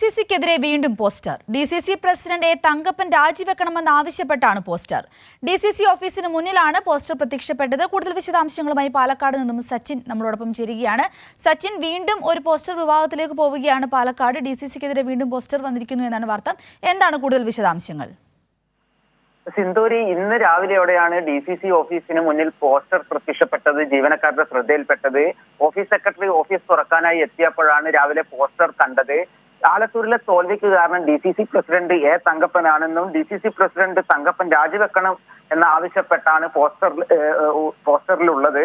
C സിക്കെതിരെ വീണ്ടും poster. D C C president A Thankappan രാജിവെക്കണമെന്ന് ആവശ്യപ്പെട്ടാണ് പോസ്റ്റർ. ഡി സി സി ഓഫീസിന് മുന്നിലാണ് പോസ്റ്റർ പ്രത്യക്ഷപ്പെട്ടത്. കൂടുതൽ വിശദാംശങ്ങളുമായി പാലക്കാട് നിന്നും സച്ചിൻ നമ്മളോടൊപ്പം ചേരുകയാണ്. സച്ചിൻ വീണ്ടും ഒരു പോസ്റ്റർ വിവാദത്തിലേക്ക് പോവുകയാണ്. പാലക്കാട് ഡി സി സിക്കെതിരെ വീണ്ടും പോസ്റ്റർ വന്നിരിക്കുന്നു എന്നാണ് വാർത്ത. എന്താണ് കൂടുതൽ വിശദാംശങ്ങൾ? സിന്ധൂരി ഇന്ന് രാവിലെയോടെയാണ് ഡി സി സി ഓഫീസിന് മുന്നിൽ പോസ്റ്റർ പ്രത്യക്ഷപ്പെട്ടത് ജീവനക്കാരുടെ ശ്രദ്ധയിൽപ്പെട്ടത്. ഓഫീസ് സെക്രട്ടറി ഓഫീസ് തുറക്കാനായി എത്തിയപ്പോഴാണ് രാവിലെ പോസ്റ്റർ കണ്ടത്. ആലത്തൂരിലെ തോൽവിക്ക് കാരണം D C C president A തങ്കപ്പനാണെന്നും D C C president Thankappan രാജിവെക്കണം എന്ന് ആവശ്യപ്പെട്ടാണ് പോസ്റ്റർ പോസ്റ്ററിലുള്ളത്.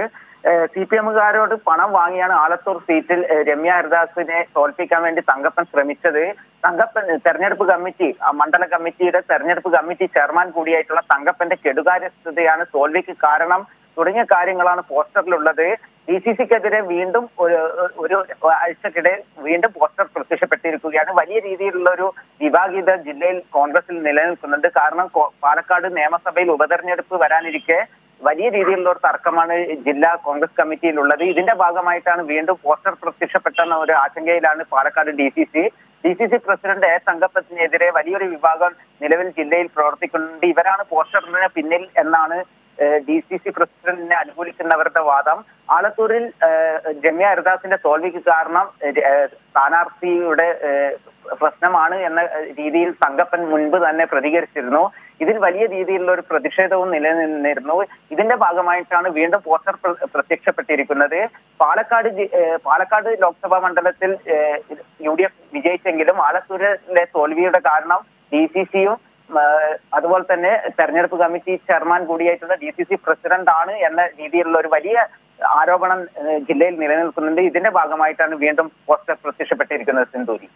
സി പി എമ്മുകാരോട് പണം വാങ്ങിയാണ് ആലത്തൂർ സീറ്റിൽ രമ്യ ഹരിദാസിനെ തോൽപ്പിക്കാൻ വേണ്ടി തങ്കപ്പൻ ശ്രമിച്ചത്. തങ്കപ്പൻ തെരഞ്ഞെടുപ്പ് കമ്മിറ്റി മണ്ഡല കമ്മിറ്റിയുടെ തെരഞ്ഞെടുപ്പ് കമ്മിറ്റി ചെയർമാൻ കൂടിയായിട്ടുള്ള തങ്കപ്പന്റെ കെടുകാര്യസ്ഥതയാണ് തോൽവിക്ക് കാരണം തുടങ്ങിയ കാര്യങ്ങളാണ് പോസ്റ്ററിലുള്ളത്. ഡി സി സിക്കെതിരെ വീണ്ടും ഒരു ഒരു ആഴ്ചക്കിടെ വീണ്ടും പോസ്റ്റർ പ്രത്യക്ഷപ്പെട്ടിരിക്കുകയാണ് വലിയ രീതിയിലുള്ള ഒരു വിഭാഗീയത ജില്ലയിൽ കോൺഗ്രസിൽ നിലനിൽക്കുന്നുണ്ട്. കാരണം പാലക്കാട് നിയമസഭയിൽ ഉപതെരഞ്ഞെടുപ്പ് വരാനിരിക്കെ വലിയ രീതിയിലുള്ള ഒരു തർക്കമാണ് ജില്ലാ കോൺഗ്രസ് കമ്മിറ്റിയിലുള്ളത്. ഇതിന്റെ ഭാഗമായിട്ടാണ് വീണ്ടും പോസ്റ്റർ പ്രത്യക്ഷപ്പെട്ടെന്ന ഒരു ആശങ്കയിലാണ് Palakkad D C C. D C C president A തങ്കപ്പത്തിനെതിരെ വലിയൊരു വിഭാഗം നിലവിൽ ജില്ലയിൽ പ്രവർത്തിക്കുന്നുണ്ട്. ഇവരാണ് പോസ്റ്ററിന് പിന്നിൽ എന്നാണ് ഡി സി സി പ്രസിഡന്റിനെ അനുകൂലിക്കുന്നവരുടെ വാദം. ആലത്തൂരിൽ രമ്യ ഹരിദാസിന്റെ തോൽവിക്ക് കാരണം സ്ഥാനാർത്ഥിയുടെ പ്രശ്നമാണ് എന്ന രീതിയിൽ തങ്കപ്പൻ മുൻപ് തന്നെ പ്രതികരിച്ചിരുന്നു. ഇതിൽ വലിയ രീതിയിലുള്ള ഒരു പ്രതിഷേധവും നിലനിന്നിരുന്നു. ഇതിന്റെ ഭാഗമായിട്ടാണ് വീണ്ടും പോസ്റ്റർ പ്ര- പ്രത്യക്ഷപ്പെട്ടിരിക്കുന്നത്. പാലക്കാട് പാലക്കാട് ലോക്സഭാ മണ്ഡലത്തിൽ യു ഡി എഫ് വിജയിച്ചെങ്കിലും ആലത്തൂരിലെ തോൽവിയുടെ കാരണം ഡി സി സിയും അതുപോലെ തന്നെ തെരഞ്ഞെടുപ്പ് കമ്മിറ്റി ചെയർമാൻ കൂടിയായിട്ടുള്ള ഡി സി സി പ്രസിഡന്റ് ആണ് എന്ന രീതിയിലുള്ള ഒരു വലിയ ആരോപണം ജില്ലയിൽ നിലനിൽക്കുന്നുണ്ട്. ഇതിന്റെ ഭാഗമായിട്ടാണ് വീണ്ടും പോസ്റ്റർ പ്രത്യക്ഷപ്പെട്ടിരിക്കുന്നത് സിന്ധൂരി